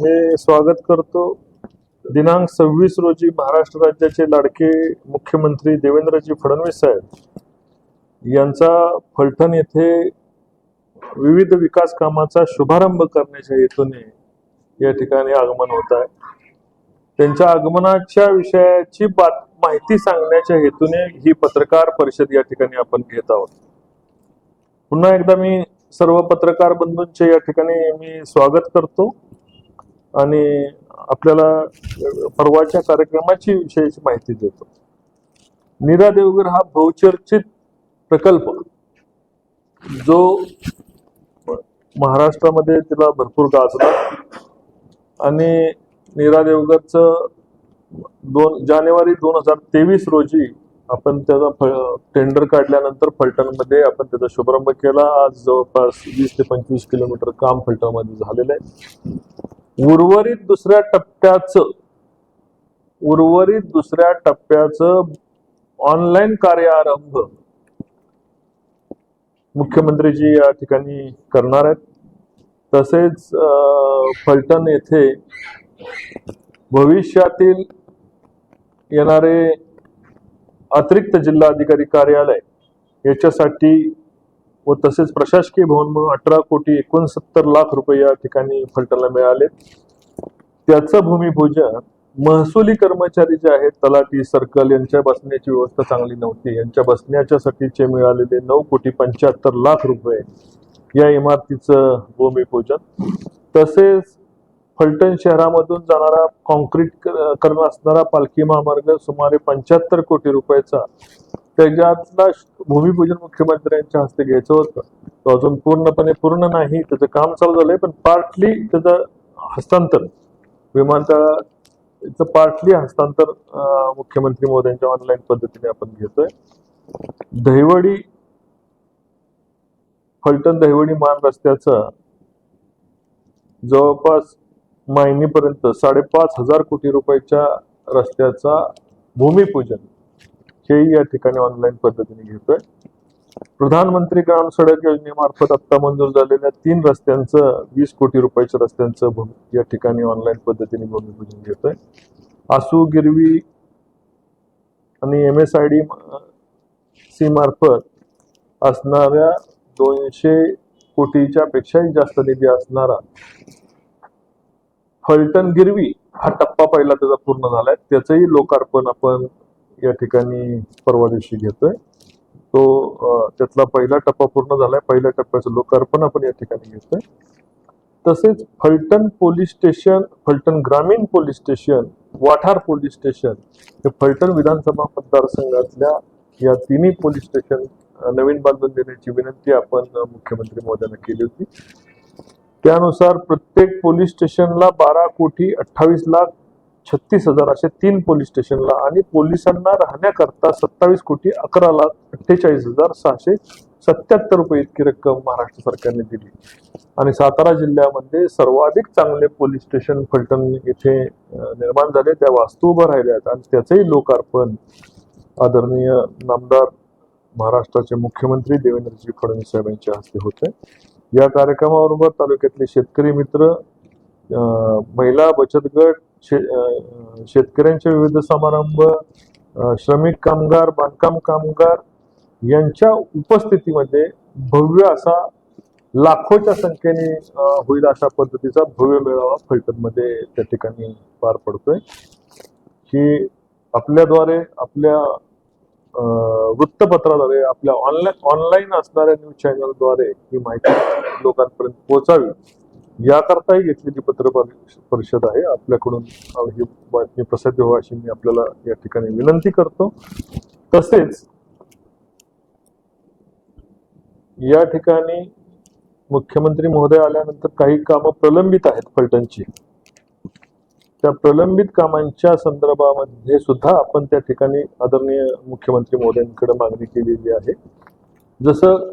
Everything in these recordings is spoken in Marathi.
मी स्वागत करतो. दिनांक सव्वीस रोजी महाराष्ट्र राज्याचे लाडके मुख्यमंत्री देवेंद्रजी फडणवीस साहेब यांचा फलटण येथे विविध विकास कामाचा शुभारंभ करण्याच्या हेतूने या ठिकाणी आगमन होत आहे. त्यांच्या आगमनाच्या विषयाची बात माहिती सांगण्याच्या हेतूने ही पत्रकार परिषद या ठिकाणी आपण घेत आहोत. पुन्हा एकदा मी सर्व पत्रकार बंधूंचे या ठिकाणी मी स्वागत करतो. आणि आपल्याला परवाच्या कार्यक्रमाची विशेष माहिती देतो. नीरा देवगर हा बहुचर्चित प्रकल्प जो महाराष्ट्रामध्ये तिला भरपूर गाजला. आणि नीरा देवगरचं दोन जानेवारी दोन हजार तेवीस रोजी आपण त्याचा फ- टेंडर काढल्यानंतर फलटणमध्ये आपण त्याचा शुभारंभ केला. आज जवळपास वीस ते पंचवीस किलोमीटर काम फलटणमध्ये झालेलं आहे. उर्वरित दुसऱ्या टप्प्याचं उर्वरित दुसऱ्या टप्प्याचं ऑनलाईन कार्यारंभ मुख्यमंत्रीजी या ठिकाणी करणार आहेत. तसेच फलटण येथे भविष्यातील येणारे अतिरिक्त जिल्हाधिकारी कार्यालय याच्यासाठी व तसेच प्रशासकीय भवन म्हणून अठरा कोटी एकोणसत्तर लाख रुपये या ठिकाणी फलटणला मिळाले. त्याचं भूमिपूजन महसुली कर्मचारी जे आहेत तलाठी सर्कल यांच्या बसण्याची व्यवस्था चांगली नव्हती. यांच्या बसण्याच्यासाठीचे मिळालेले नऊ कोटी पंच्याहत्तर लाख रुपये या इमारतीचं भूमिपूजन. तसेच फलटण शहरामधून जाणारा कॉन्क्रीट करण असणारा पालखी महामार्ग सुमारे पंच्याहत्तर कोटी रुपयाचा त्याच्यातला भूमिपूजन मुख्यमंत्र्यांच्या हस्ते घ्यायचं होतं. तो अजून पूर्णपणे पूर्ण नाही त्याचं काम चालू झालंय पण पार्टली त्याचं हस्तांतर विमानतळाचं पार्टली हस्तांतर मुख्यमंत्री मोदयांच्या ऑनलाईन पद्धतीने आपण घेतोय. दहिवडी फलटण दहिवडी मान रस्त्याचं जवळपास मायनीपर्यंत साडेपाच हजार कोटी रुपयाच्या रस्त्याचा भूमिपूजन हेही या ठिकाणी ऑनलाईन पद्धतीने घेतोय. प्रधानमंत्री ग्राम सडक योजनेमार्फत आता मंजूर झालेल्या तीन रस्त्यांचं वीस कोटी रुपयाच्या रस्त्यांचं भूमी या ठिकाणी ऑनलाईन पद्धतीने भूमिपूजन घेतोय. आसू गिरवी आणि M S I D C मार्फत असणाऱ्या दोनशे कोटीच्या पेक्षाही जास्त निधी असणारा फलटण गिरवी हा टप्पा पहिला त्याचा पूर्ण झालाय. त्याचंही लोकार्पण आपण या ठिकाणी परवा दिवशी घेतोय. तो त्यातला पहिला टप्पा पूर्ण झालाय. पहिल्या टप्प्याचं लोकार्पण आपण या ठिकाणी घेतोय. तसेच फलटण पोलीस स्टेशन फलटण ग्रामीण police station Wathar police station हे फलटण विधानसभा मतदारसंघातल्या या तिन्ही पोलीस स्टेशन नवीन बांधून देण्याची विनंती आपण मुख्यमंत्री महोदयांना केली होती. त्यानुसार प्रत्येक पोलीस स्टेशनला बारा कोटी अठ्ठावीस लाख छत्तीस हजार असे तीन पोलीस स्टेशनला आणि पोलिसांना राहण्याकरता सत्तावीस कोटी अकरा लाख अठ्ठेचाळीस हजार सहाशे सत्याहत्तर रुपये इतकी रक्कम महाराष्ट्र सरकारने दिली. आणि सातारा जिल्ह्यामध्ये सर्वाधिक चांगले पोलीस स्टेशन फलटण येथे निर्माण झाले. त्या वास्तू उभं राहिल्या आहेत आणि त्याचंही लोकार्पण आदरणीय नामदार महाराष्ट्राचे मुख्यमंत्री देवेंद्रजी फडणवीस साहेब यांच्या हस्ते होते या कार्यक्रमाबरोबर तालुक्यातले शेतकरी मित्र महिला बचत गट शे शेतकऱ्यांचे विविध समारंभ श्रमिक कामगार बांधकाम कामगार यांच्या उपस्थितीमध्ये भव्य असा लाखोच्या संख्येने होईल अशा पद्धतीचा भव्य मेळावा फलटणमध्ये त्या ठिकाणी पार पडतोय. की आपल्याद्वारे आपल्या वृत्तपत्राद्वारे आपल्या ऑनलाईन ऑनलाईन असणाऱ्या न्यूज चॅनलद्वारे ही माहिती लोकांपर्यंत पोहोचावी. याकरताही घेतलेली पत्र परिषद आहे. आपल्याकडून ही बातमी प्रसिद्ध व्हावी अशी मी आपल्याला या ठिकाणी विनंती करतो. तसेच या ठिकाणी मुख्यमंत्री महोदय आल्यानंतर काही कामं प्रलंबित आहेत फलटणची. त्या प्रलंबित कामांच्या संदर्भामध्ये सुद्धा आपण त्या ठिकाणी आदरणीय मुख्यमंत्री मोदयांकडे मागणी केलेली आहे. जसं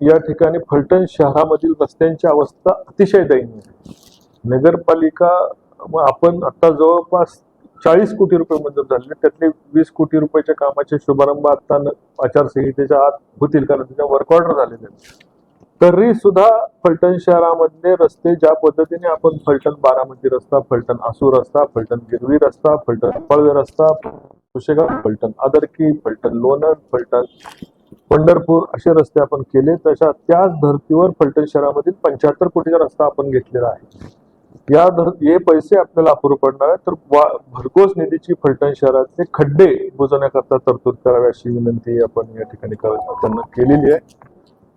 या ठिकाणी फलटण शहरामधील रस्त्यांची अवस्था अतिशय दयनीय आहे. नगरपालिका आपण आता जवळपास चाळीस कोटी रुपये मंजूर झाले त्यातले वीस कोटी रुपयाच्या कामाचे शुभारंभ आता आचारसंहितेच्या आत होतील कारण त्याच्या वर्क ऑर्डर झालेले आहेत. तरी सुद्धा फलटण शहरामधले रस्ते ज्या पद्धतीने आपण फलटण बारामती रस्ता फलटण आसू रस्ता फलटण गिरवी रस्ता फलटण पळवे रस्ता कुशेगाव फलटण आदरकी फलटण लोणंद फलटण पंढरपूर असे रस्ते आपण केले तशा त्याच धर्तीवर फलटण शहरामधील पंच्याहत्तर कोटीचा रस्ता आपण घेतलेला आहे. या धर हे पैसे आपल्याला अपुरे पडणार आहेत. तर भरघोस निधीची फलटण शहरातले खड्डे बुजवण्याकरता तरतूद करावी अशी विनंती आपण या ठिकाणी त्यांना केलेली आहे.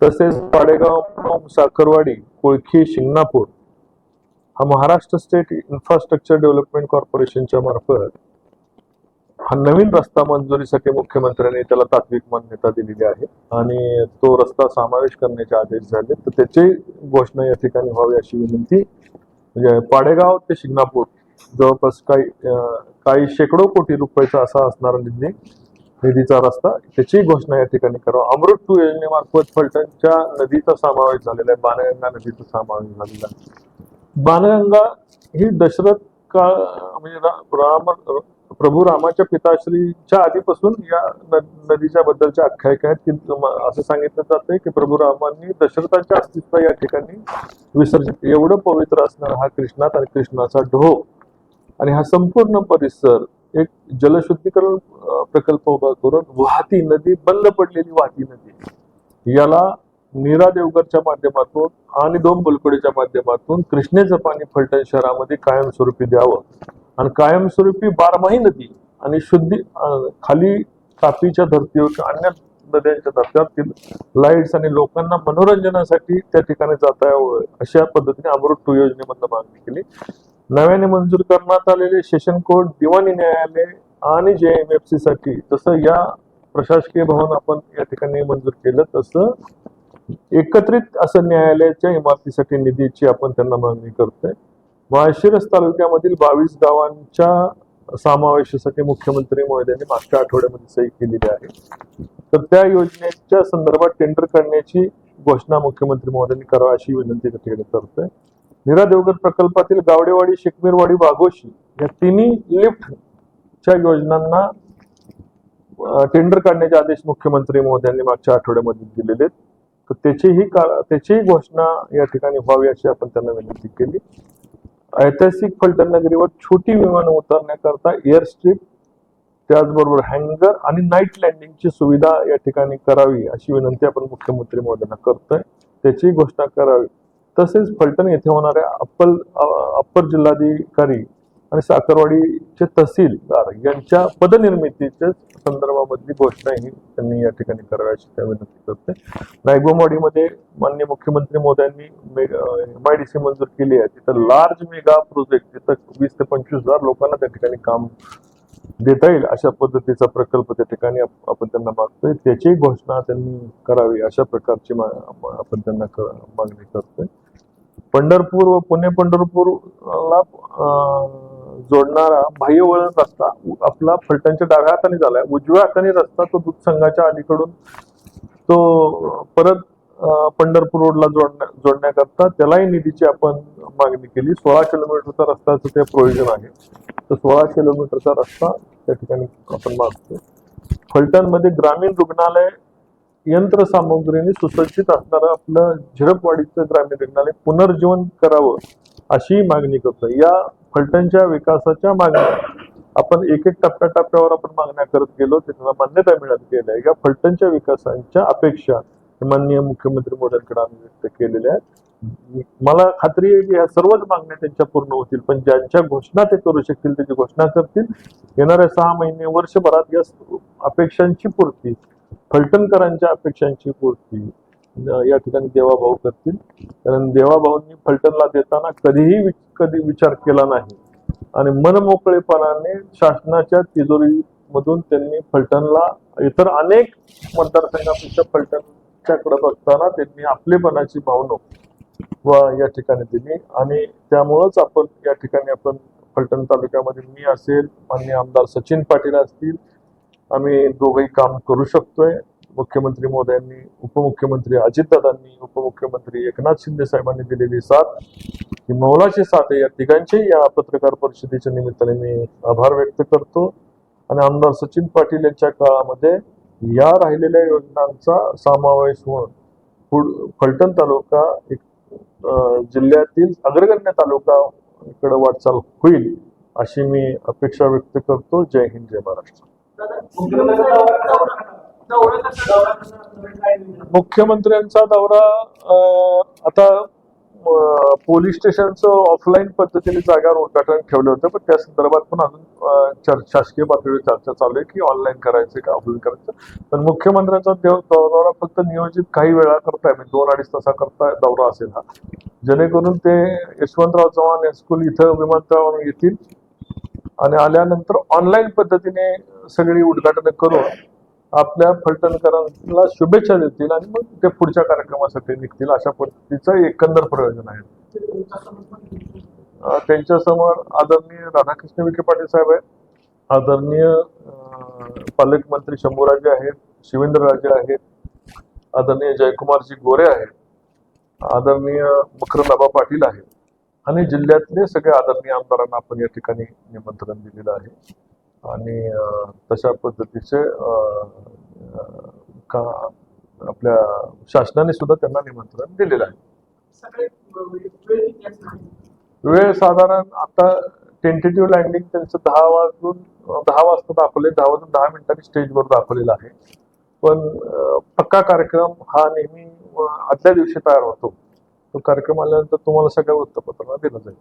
तसेच पाडेगाव साखरवाडी कोळखी शिंगणापूर हा महाराष्ट्र स्टेट इन्फ्रास्ट्रक्चर डेव्हलपमेंट कॉर्पोरेशनच्या मार्फत हा नवीन रस्ता मंजुरीसाठी मुख्यमंत्र्यांनी त्याला तात्विक मान्यता दिलेली आहे. आणि तो रस्ता समावेश करण्याचे आदेश झाले. तर त्याची घोषणा या ठिकाणी व्हावी अशी विनंती. म्हणजे पाडेगाव ते शिंगणापूर जवळपास काही काही शेकडो कोटी रुपयाचा असा असणारा निधी निधीचा रस्ता त्याची घोषणा या ठिकाणी करावा. अमृत टू योजनेमार्फत फलटणच्या नदीचा समावेश झालेला आहे. बाणगंगा नदीचा समावेश झालेला आहे. बाणगंगा ही दशरथ काळ म्हणजे रा- राम प्रभू रामाच्या पिताश्रीच्या आधीपासून या न- नदीच्या बद्दलच्या आख्यायिका आहेत की असं सांगितलं जातंय की प्रभू रामांनी दशरथांच्या अस्तित्व या ठिकाणी विसर्जित एवढं पवित्र असणार हा कृष्णात आणि कृष्णाचा ढो आणि हा संपूर्ण परिसर एक जलशुद्धीकरण प्रकल्प उभा करून वाहती नदी बंद पडलेली वाहती नदी. याला नीरा देवगरच्या माध्यमातून आणि दोन बुलकुडीच्या माध्यमातून कृष्णेचं पाणी फलटण शहरामध्ये कायमस्वरूपी द्यावं. आणि कायमस्वरूपी बारमाही नदी आणि शुद्धी खाली तापीच्या धर्तीवर अन्य नद्यांच्या धर्त्यातील लाईट्स आणि लोकांना मनोरंजनासाठी त्या ठिकाणी जाता यावं अशा पद्धतीने अमृत टू योजनेमधनं मागणी केली. नव्याने मंजूर करण्यात आलेले सेशन कोर्ट दिवाणी न्यायालय आणि जे एम एफ सी साठी जसं या प्रशासकीय भवन आपण या ठिकाणी मंजूर केलं तसं एकत्रित असं न्यायालयाच्या इमारतीसाठी निधीची आपण त्यांना मागणी करतोय. माळशिरस तालुक्यामधील बावीस गावांच्या समावेशासाठी मुख्यमंत्री महोदयांनी मागच्या आठवड्यामध्ये सही केलेली आहे. तर त्या योजनेच्या संदर्भात टेंडर करण्याची घोषणा मुख्यमंत्री महोदयांनी करावी अशी विनंती त्या ठिकाणी करतोय नीरा देवगड प्रकल्पातील गावडेवाडी शिकमीरवाडी वाघोशी या तिन्ही लिफ्टच्या योजनांना टेंडर काढण्याचे आदेश मुख्यमंत्री महोदयांनी मागच्या आठवड्यामध्ये दिलेले आहेत. तर त्याचीही का त्याचीही घोषणा या ठिकाणी व्हावी अशी आपण त्यांना विनंती केली. ऐतिहासिक फलटण नगरीवर छोटी विमानं उतरण्याकरता एअर स्ट्रीप त्याचबरोबर हँगर आणि नाईट लँडिंगची सुविधा या ठिकाणी करावी अशी विनंती आपण मुख्यमंत्री महोदयांना करतोय. त्याची घोषणा करावी. तसेच फलटण येथे होणाऱ्या अप्पल अप्पर जिल्हाधिकारी आणि साखरवाडीचे तहसीलदार यांच्या पदनिर्मितीच्या संदर्भामधली घोषणा ही त्यांनी या ठिकाणी करावी अशी त्या विनंती करते. रायगोमवाडीमध्ये माननीय मुख्यमंत्री मोदयांनी एम आय डी सी मंजूर केली आहे. तिथं लार्ज मेगा प्रोजेक्ट तिथं वीस ते पंचवीस हजार लोकांना त्या ठिकाणी काम देता येईल अशा पद्धतीचा प्रकल्प त्या ठिकाणी आपण त्यांना मागतोय. त्याची घोषणा त्यांनी करावी अशा प्रकारची मा- आपण त्यांना क- मागणी करतोय. पंढरपूर व पुणे पंढरपूरला जोडणारा बाह्य वळण रस्ता आपला फलटणच्या डाव्या हाताने झालाय. उजव्या हाताने रस्ता तो दूध संघाच्या अलीकडून तो परत पंढरपूर रोडला जोडण्या जोडण्याकरता त्यालाही निधीची आपण मागणी केली. सोळा किलोमीटरचा रस्त्याचं ते प्रयोजन आहे. तर सोळा किलोमीटरचा रस्ता त्या ठिकाणी आपण मागतो फलटणमध्ये ग्रामीण रुग्णालय यंत्रसामुग्रीने सुसज्जित असणारं आपलं झिरपवाडीचं ग्रामीण रुग्णालय पुनर्जीवन करावं अशी मागणी करतो या फलटणच्या विकासाच्या मागण्या. आपण एक एक टप्प्याटप्प्यावर आपण मागण्या करत गेलो ते त्यांना मान्यता मिळत गेल्या. या फलटणच्या विकासाच्या अपेक्षा माननीय मुख्यमंत्री मोदींकडे आम्ही व्यक्त केलेल्या आहेत. मला खात्री आहे की या सर्वच मागण्या त्यांच्या पूर्ण होतील पण ज्यांच्या घोषणा ते करू शकतील त्याची घोषणा करतील येणाऱ्या सहा महिने वर्षभरात या अपेक्षांची पूर्ती फलटणकरांच्या अपेक्षांची पूर्ती या ठिकाणी देवाभाऊ करतील. कारण देवाभाऊंनी फलटणला देताना कधीही विच कधी विचार केला नाही. आणि मनमोकळेपणाने शासनाच्या तिजोरीमधून त्यांनी फलटणला इतर अनेक मतदारसंघापेक्षा फलटणच्याकडे असताना त्यांनी आपलेपणाची भावना व या ठिकाणी दिली. आणि त्यामुळंच आपण या ठिकाणी आपण फलटण तालुक्यामध्ये मी असेल माननीय आमदार सचिन पाटील असतील आम्ही दोघंही काम करू शकतोय. मुख्यमंत्री मोदयांनी उपमुख्यमंत्री अजितदादांनी उपमुख्यमंत्री एकनाथ शिंदे साहेबांनी दिलेली साथ ही मौलाची साथ आहे. या तिघांचेही या पत्रकार परिषदेच्या निमित्ताने मी आभार व्यक्त करतो. आणि आमदार सचिन पाटील यांच्या काळामध्ये या राहिलेल्या योजनांचा समावेश होऊन पुढ फलटण तालुका एक जिल्ह्यातील अग्रगण्य तालुका कडे वाटचाल होईल अशी मी अपेक्षा व्यक्त करतो. जय हिंद जय महाराष्ट्र. मुख्यमंत्र्यांचा दौरा आता पोलीस स्टेशनचं ऑफलाईन पद्धतीने जागेवर उद्घाटन ठेवलं होतं पण त्या संदर्भात पण अजून शासकीय पातळीवर चर्चा चालू आहे की ऑनलाईन करायचं का ऑफलाईन करायचं पण मुख्यमंत्र्यांचा दौरा फक्त नियोजित काही वेळा करताय म्हणजे दोन अडीच तासा करता दौरा असेल हा. जेणेकरून ते यशवंतराव चव्हाण स्कूल इथं विमानतळावर येतील आणि आल्यानंतर ऑनलाईन पद्धतीने सगळी उद्घाटन करून आपल्या फलटणकरांना शुभेच्छा देतील आणि मग ते पुढच्या कार्यक्रमासाठी निघतील अशा पद्धतीचं एकंदर प्रयोजन आहे. त्यांच्यासमोर आदरणीय राधाकृष्ण विखे पाटील साहेब आहेत. आदरणीय पालकमंत्री शंभूराजे आहेत शिवेंद्रराजे आहेत. आदरणीय जयकुमारजी गोरे आहेत. आदरणीय मकरंदाबा पाटील आहेत. आणि जिल्ह्यातले सगळे आदरणीय आमदारांना आपण या ठिकाणी निमंत्रण दिलेलं आहे. आणि तशा पद्धतीचे का आपल्या शासनाने सुद्धा त्यांना निमंत्रण दिलेलं आहे. वेळ साधारण आता टेंटेटिव्ह लँडिंग त्यांचं दहा वाजून दहा वाजता दाखवले दहा वाजून दहा मिनिटांनी स्टेजवर दाखवलेला आहे. पण पक्का कार्यक्रम हा नेहमी आदल्या दिवशी तयार होतो. तो कार्यक्रम आल्यानंतर तुम्हाला सगळ्या वृत्तपत्रांना दिला जाईल.